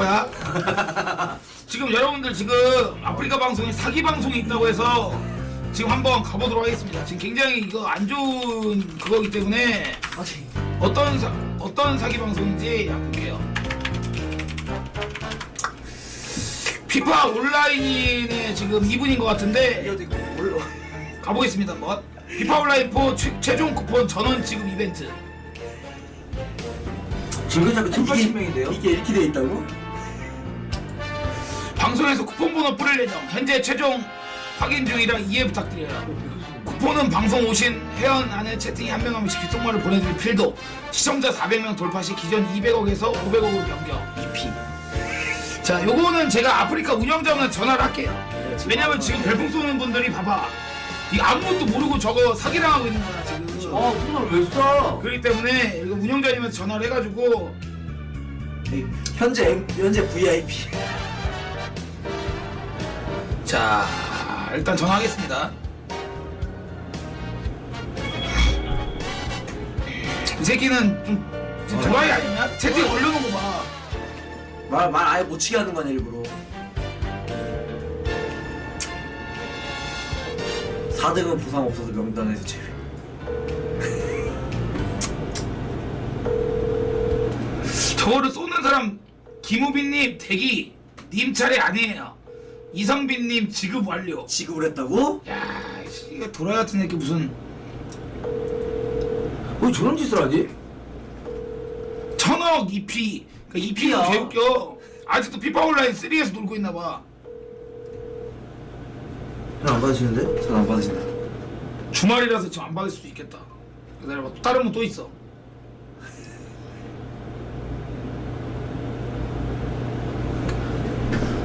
거야. 지금 여러분들 지금 아프리카 방송에 사기 방송이 있다고 해서 지금 한번 가보도록 하겠습니다. 지금 굉장히 이거 안 좋은 그거기 때문에 어떤 사, 어떤 사기 방송인지 한번 볼게요. 피파 온라인에 지금 2분인 것 같은데 몰라. 가보겠습니다 한번. 피파 온라인 4 최, 최종 쿠폰 전원 지급 이벤트. 증거자가 180 명인데요? 이게 이렇게 돼 있다고? 방송에서 쿠폰 번호 뿌릴 예정. 현재 최종 확인 중이라 이해 부탁드려요. 쿠폰은 방송 오신 회원 안에 채팅에 한 명 한 명씩 귓속말을 보내드릴 필도 시청자 400명 돌파 시 기존 200억에서 500억으로 변경. EP. 자, 요거는 제가 아프리카 운영자분한테 전화를 할게요. 왜냐면 지금 별풍 쏘는 분들이 봐봐. 이 아무것도 모르고 저거 사기당하고 있는 거야 지금. 아, 그걸 왜 써? 그렇기 때문에 이거 운영자님한테 전화를 해가지고 현재 M- 현재 VIP. 자 일단 전화하겠습니다. 이 새끼는 좀, 좀 도라이 아니냐? 채팅 올려놓은 거 봐. 말 말 아예 못 치게 하는 거냐 일부러. 4등은 부상 없어서 명단에서 제외. 저거를 쏘는 사람 김우빈님 대기 님 차례 아니에요. 이성빈님 지급 완료. 지급을 했다고? 야 이거 도라이 같은 새끼 무슨 왜 저런 짓을 하지? 천억 EP 그러니까 EP가 EP 야. 개웃겨. 아직도 피파 온라인 3에서 놀고 있나 봐. 전 안 받으시는데? 전 안 받으신다. 주말이라서 지금 안 받을 수도 있겠다. 기다려봐. 또 다른 분또 있어.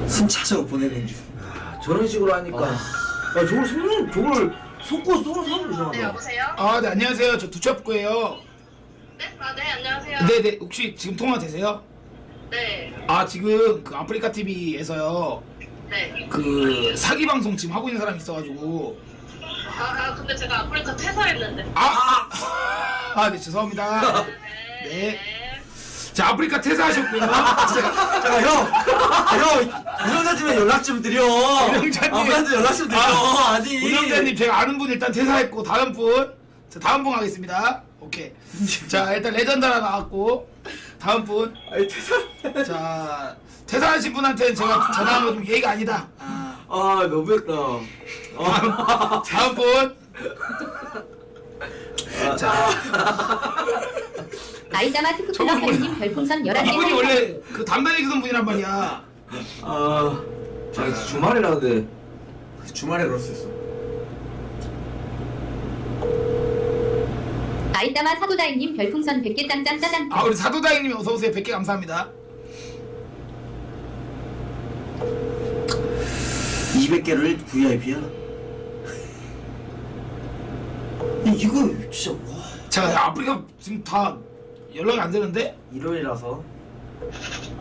순차적으로 보내는 중. 아, 저런 식으로 하니까. 야, 저걸 쏘는, 저걸 쏟고 쏘는 사람도 네, 이상하다. 여보세요? 아, 네, 안녕하세요. 저 두첩구예요. 네? 아, 네, 안녕하세요. 네, 네. 혹시 지금 통화 되세요? 네, 아, 지금 그 아프리카 TV에서요. 네. 그 사기 방송 지금 하고 있는 사람이 있어 가지고. 아, 아, 근데 제가 아프리카 퇴사했는데. 아, 아, 네, 죄송합니다. 네. 네. 자, 아프리카 퇴사하셨고요. 잠깐 형, 형 운영자님에 연락 좀 드려. 운영자님. 아빠한테 연락 좀 드려. 아, 아, 니 운영자님 제가 아는 분 일단 퇴사했고 다음 분. 자, 다음 분 가겠습니다. 오케이. 자, 일단 레전드 하나 나왔고 다음 분. 아니 퇴사. 자, 퇴사하신 분한테는 제가 전화한 거좀 예의가 아니다. 아, 아, 너무했다. 아, 다음 분. 자, 아이다마 특급 저건 클럽님 별풍선 11개 이분이 원래 그 담당 얘기던 분이란 말이야. 아, 자, 주말이라는데. 주말에 그랬었어. 아이다마 사도다이님 별풍선 100개 짱짱짜장 아, 우리 사도다행님 어서 오세요. 100개 감사합니다. 200개를 VIP야. 이거 진짜 와. 자, 아프리카 지금 다 연락이 안 되는데? 일요일이라서.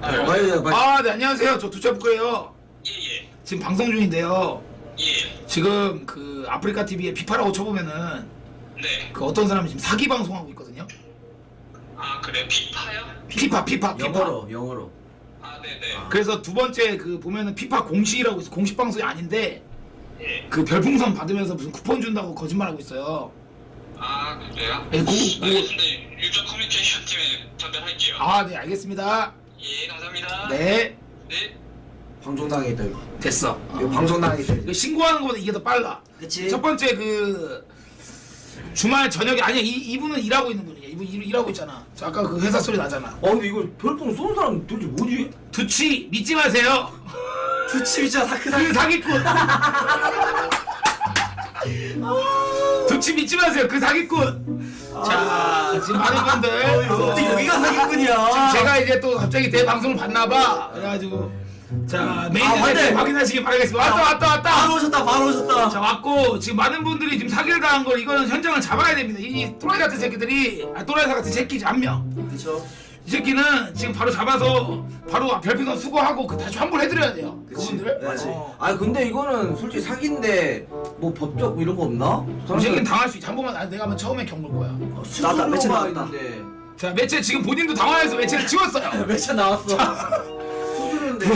빨리, 빨리. 아, 네, 안녕하세요. 저 두첩구예요. 예, 지금 방송 중인데요. 예. 예. 지금 그 아프리카 TV에 피파라고 쳐보면은 네. 그 어떤 사람이 지금 사기 방송하고 있거든요. 아, 그래? 피파요? 피파, 피파, 피파. 영어로 영어로. 아, 네네. 그래서 두 번째 그 보면은 피파 공식이라고 있어. 공식 방송이 아닌데 예. 그 별풍선 받으면서 무슨 쿠폰 준다고 거짓말하고 있어요. 아, 그래요? 예, 그거, 그거. 알겠습니다. 유저 커뮤니케이션 팀에 전달할게요. 아, 네, 알겠습니다. 예, 감사합니다. 네, 네. 방송당하겠다 이거. 됐어. 이거 어. 이거 신고하는 것보다 이게 더 빨라. 그치? 첫 번째 그 주말 저녁에 아니야 이 이분은 일하고 있는 분이야. 이분 일, 일하고 있잖아. 저 아까 그 회사 소리 나잖아. 아, 근데 이거 별풍 쏘는 사람 도대체 뭐지? 두치 믿지 마세요. 두치 진짜 사크 그 사기꾼. 두치 믿지 마세요. 그 사기꾼. 자 지금 많은 분들 어떻게 여기가 사기꾼이야? 지금 제가 이제 또 갑자기 대방송을 봤나봐. 그래가지고 자 메인에 맞네. 확인하시기 바라겠습니다. 왔다 왔다 왔다. 바로 오셨다 바로 오셨다. 자 왔고 지금 많은 분들이 지금 사기를 당한 걸 이거는 현장을 잡아야 됩니다. 이 또라이 같은 새끼들이 아 또라이 같은 새끼지 한 명. 그쵸? 이 새끼는 지금 바로 잡아서 바로 별풍선 수거하고 그 다시 환불해드려야 돼요. 그치. 그분들. 맞지. 어. 아, 근데 이거는 솔직히 사기인데, 뭐 법적 뭐 이런 거 없나? 이 새끼는 당할 수 있지. 한 번만 아, 내가 한번 처음에 겪을 거야. 나도 안 수수료가 매체 나왔다. 있는데. 자 매체 지금 본인도 당황해서 매체를 지웠어요. 몇차 나왔어. 쳤는데.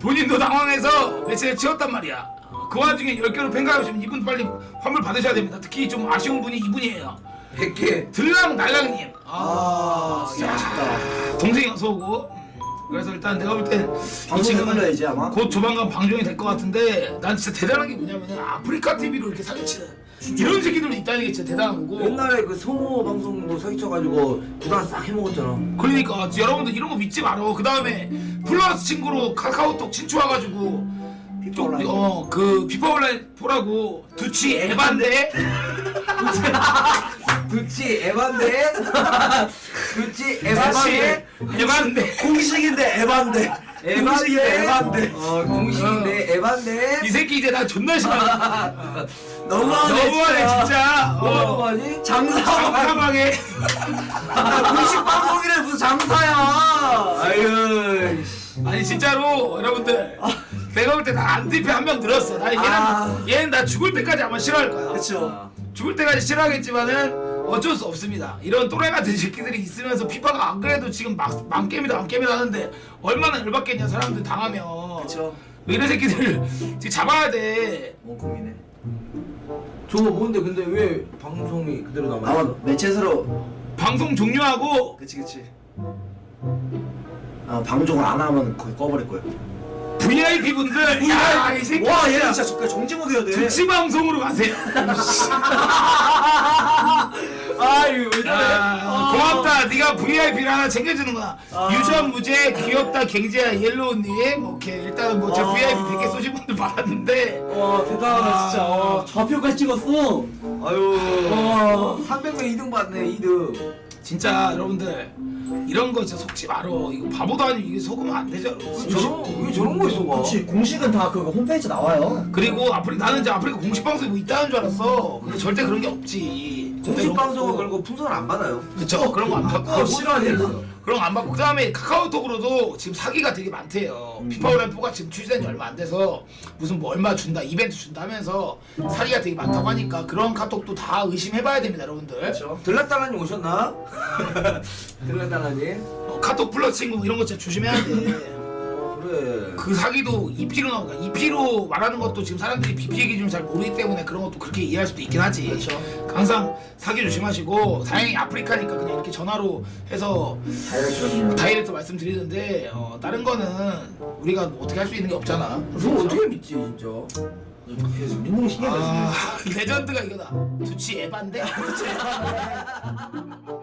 본인도 당황해서 메시지 치웠단 말이야. 어, 그 와중에 10개로 팬가입하시면 이분 빨리 환불 받으셔야 됩니다. 특히 좀 아쉬운 분이 이분이에요. 100개. 들랑 날랑님. 아, 아, 진짜 야, 아쉽다. 동생이 어서 오고. 음, 그래서 일단 내가 볼땐이 방송에 친구는 흘러야지 아마. 곧 조만간 방송이 될 것 같은데 난 진짜 대단한 게 뭐냐면 아프리카 TV로 이렇게 사기치는 이런 새끼들도 있다는 게 진짜 대단한 거고 옛날에 그 성호 방송도 사기쳐가지고 구단 싹 해먹었잖아. 그러니까 여러분들 이런 거 믿지 말어 그 다음에 플러스 친구로 카카오톡 친추 와가지고 피파 온라인. 어그 피파 온라인 보라고 두치 에반데 그치 에반데. 그치 에반데. 에반데 공식인데 에반데. 공식이 에반데. 어 공식인데 에반데. 이 새끼 이제 나 존나 싫어하는 너무하네 너무하네 진짜 어 뭐하지? 장사. 장사하게 공식 방송이래 무슨 장사야. 아유. 아니 진짜로 여러분들 내가 볼 때나 안티페 한명 늘었어 나 얘는 아. 얘는 나 죽을 때까지 아마 싫어할 거야 그쵸. 죽을 때까지 싫어하겠지만은 어쩔 수 없습니다. 이런 또라이 같은 새끼들이 있으면서 피파가 안 그래도 지금 막 망게임이다 망게임이다 하는데 얼마나 열받겠냐 사람들 당하면. 그쵸. 이런 새끼들 지금 잡아야 돼. 원 국민의. 저거 뭔데 근데 왜 방송이 그대로 아마 남아있어? 매체에서 방송 종료하고 그치 그치. 아 방송을 안 하면 거의 꺼버릴 거예요. VIP 분들 야 이 새끼 와 얘는 진짜 저- 정지 모드 해야 돼. 두치 방송으로 가세요. 아유 왜 아, 고맙다. 네가 VIP를 하나 챙겨주는구나. 아. 유전 무죄 귀엽다 갱제야 옐로우님. 오케이 일단은 뭐 제 아. VIP 100개 쏘신 분들 많았는데. 와 대단하다 진짜. 와, 좌표까지 찍었어. 아유. 와 300명 2등 받네 2등. 진짜 여러분들 이런 거 진짜 속지 말어. 이거 바보도 아니고 이게 속으면 안 되죠. 여러분. 저런 왜 저런 거 있어 봐. 그치 공식은 다그 홈페이지 나와요. 그리고 아프리 나는 이제 아프리카 공식 방송이 뭐 있다는 줄 알았어. 근데 절대 그런 게 없지. 공식 그런 거 방송은 없고. 그리고 풍선 안 받아요. 그쵸 그런 거 안 받고 싫어하네. 그런 거 안 받고 그다음에 카카오톡으로도 지금 사기가 되게 많대요. 피파 온라인 4가 지금 출시된 지 얼마 안 돼서 무슨 뭐 얼마 준다 이벤트 준다 하면서 사기가 되게 많다고 하니까 그런 카톡도 다 의심해봐야 됩니다 여러분들. 그렇죠. 들락달라님 오셨나? 들락달라님. 어, 카톡 플러스 친구 뭐 이런 거 진짜 조심해야 돼. 그래. 그 사기도 EP로 나오니까 EP로 말하는 것도 지금 사람들이 BP의 기준을 잘 모르기 때문에 그런 것도 그렇게 이해할 수도 있긴 하지. 그렇죠. 항상 사기 조심하시고 다행히 아프리카니까 그냥 이렇게 전화로 해서 다이렉트. 다이렉트 말씀드리는데 어, 다른 거는 우리가 뭐 어떻게 할 수 있는 게 없잖아. 그거 어떻게 믿지 진짜? 게 신기하다. 아 레전드가 이거다. 두치 에반데? 두치 에반데?